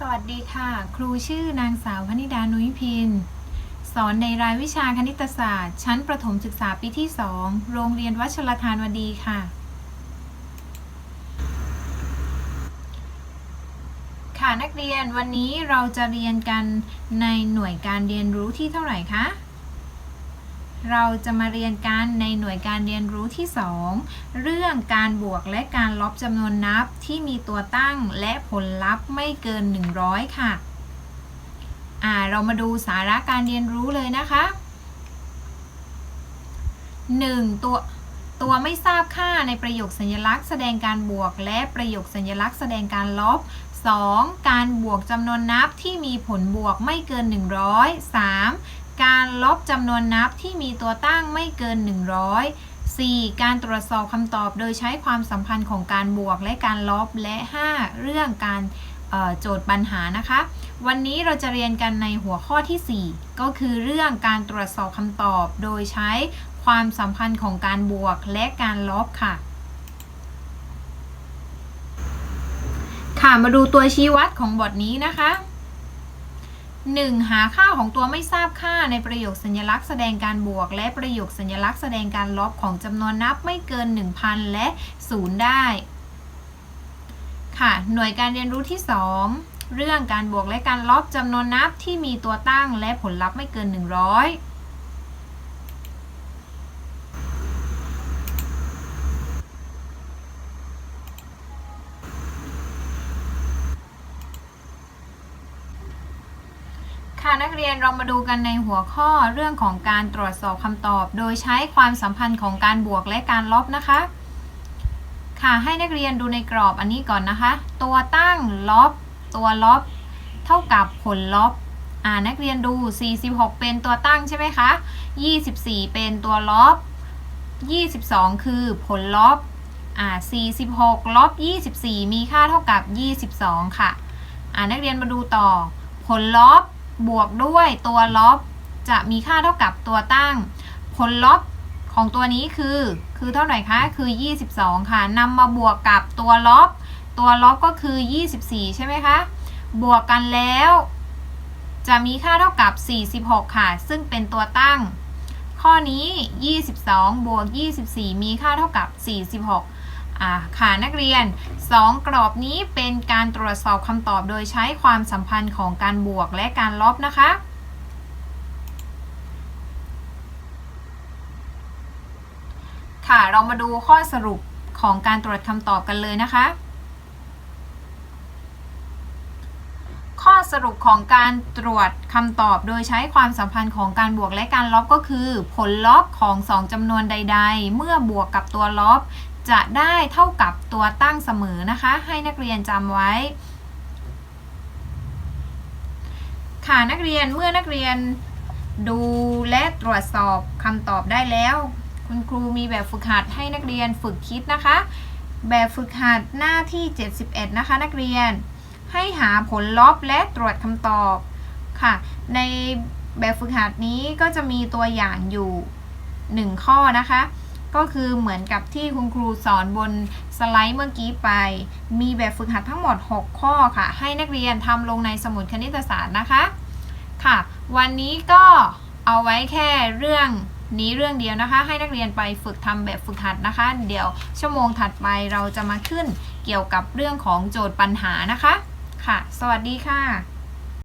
สวัสดีค่ะ ครูชื่อนางสาวพนิดานุ้ยพิน สอนในรายวิชาคณิตศาสตร์ ชั้นประถมศึกษาปีที่ 2 โรงเรียนวัชรทานวดีค่ะ ค่ะนักเรียนวันนี้เราจะเรียนกันในหน่วยการเรียนรู้ที่เท่าไหร่คะ เราจะมาเรียนกันในหน่วยการเรียนรู้ที่ 2 เรื่องการบวกและการลบจำนวนนับที่มีตัวตั้งและผลลัพธ์ไม่เกิน 100 ค่ะ อ่า เรามาดูสาระการเรียนรู้เลยนะคะ 1. ตัวตัวไม่ทราบค่าในประโยคสัญลักษณ์แสดงการบวกและประโยคสัญลักษณ์แสดงการลบ 2. การบวกจำนวนนับที่มีผลบวกไม่เกิน 100 3. การลบจำนวนนับที่มีตัวตั้งไม่เกิน 100 4. การตรวจสอบคำตอบโดยใช้ความสัมพันธ์ของการบวกและการลบและ 5. เรื่องการโจทย์ปัญหานะคะ วันนี้เราจะเรียนกันในหัวข้อทีสี่4 ก็คือเรื่องการตรวจสอบคำตอบโดยใช้ความสัมพันธ์ของการบวกและการลบค่ะ ค่ะมาดูตัวชี้วัดของบทนี้นะคะ 1. หาค่าของตัวไม่ทราบค่าในประโยคสัญลักษณ์แสดงการบวก และประโยคสัญลักษณ์แสดงการลบของจำนวนนับไม่เกิน 1,000 และ 0 ได้ ค่ะ หน่วยการเรียนรู้ที่ 2 เรื่องการบวกและการลบจำนวนนับที่มีตัวตั้งและผลลัพธ์ไม่เกิน 100 นักเรียนเรามาดูกันในหัวข้อเรื่องของการตรวจสอบคำตอบ โดยใช้ความสัมพันธ์ของการบวกและการลบนะคะ ค่ะให้นักเรียนดูในกรอบอันนี้ก่อนนะคะ ตัวตั้งลบตัวลบ เท่ากับผลลบอ่านักเรียนดู 46 เป็นตัวตั้งใช่ไหมคะ24 เป็นตัวลบ 22 คือผลลบอ่า46ลบ24 มีค่าเท่ากับ 22 ค่ะอ่านักเรียนมาดูต่อ ผลลบ บวกด้วยตัวลบจะมีค่าเท่ากับตัวตั้ง ผลลบของตัวนี้คือ คือเท่าไหร่คะคือ 22 ค่ะนำมาบวกกับตัวลบ ตัวลบก็คือ 24 ใช่ไหมคะ บวกกันแล้ว จะมีค่าเท่ากับ 46 ค่ะ ซึ่งเป็นตัวตั้ง ข้อนี้ 22 บวก 24 มีค่าเท่ากับ 46 ค่ะนักเรียน 2 กรอบนี้เป็นการตรวจสอบคำตอบโดยใช้ความสัมพันธ์ของการบวกและการลบนะคะค่ะ เรามาดูข้อสรุปของการตรวจคำตอบกันเลยนะคะ ข้อสรุปของการตรวจคำตอบโดยใช้ความสัมพันธ์ของการบวกและการลบก็คือ ผลลบของ 2จำนวนใด ๆ เมื่อบวกกับตัวลบ จะได้เท่ากับตัวตั้งเสมอนะคะ ให้นักเรียนจำไว้ ค่ะนักเรียนเมื่อนักเรียนดูและตรวจสอบคำตอบได้แล้ว คุณครูมีแบบฝึกหัดให้นักเรียนฝึกคิดนะคะ แบบฝึกหัดหน้าที่ 71 นะคะ นักเรียนให้หาผลลบและตรวจคำตอบค่ะ ในแบบฝึกหัดนี้ก็จะมีตัวอย่างอยู่ 1 ข้อนะคะ ก็คือเหมือนกับที่คุณครูสอนบนสไลด์เมื่อกี้ไป มีแบบฝึกหัดทั้งหมด 6 ข้อค่ะ ให้นักเรียนทำลงในสมุดคณิตศาสตร์นะคะ ค่ะ วันนี้ก็เอาไว้แค่เรื่องนี้เรื่องเดียวนะคะ ให้นักเรียนไปฝึกทำแบบฝึกหัดนะคะ เดี๋ยวชั่วโมงถัดไปเราจะมาขึ้นเกี่ยวกับเรื่องของโจทย์ปัญหานะคะ ค่ะ สวัสดีค่ะ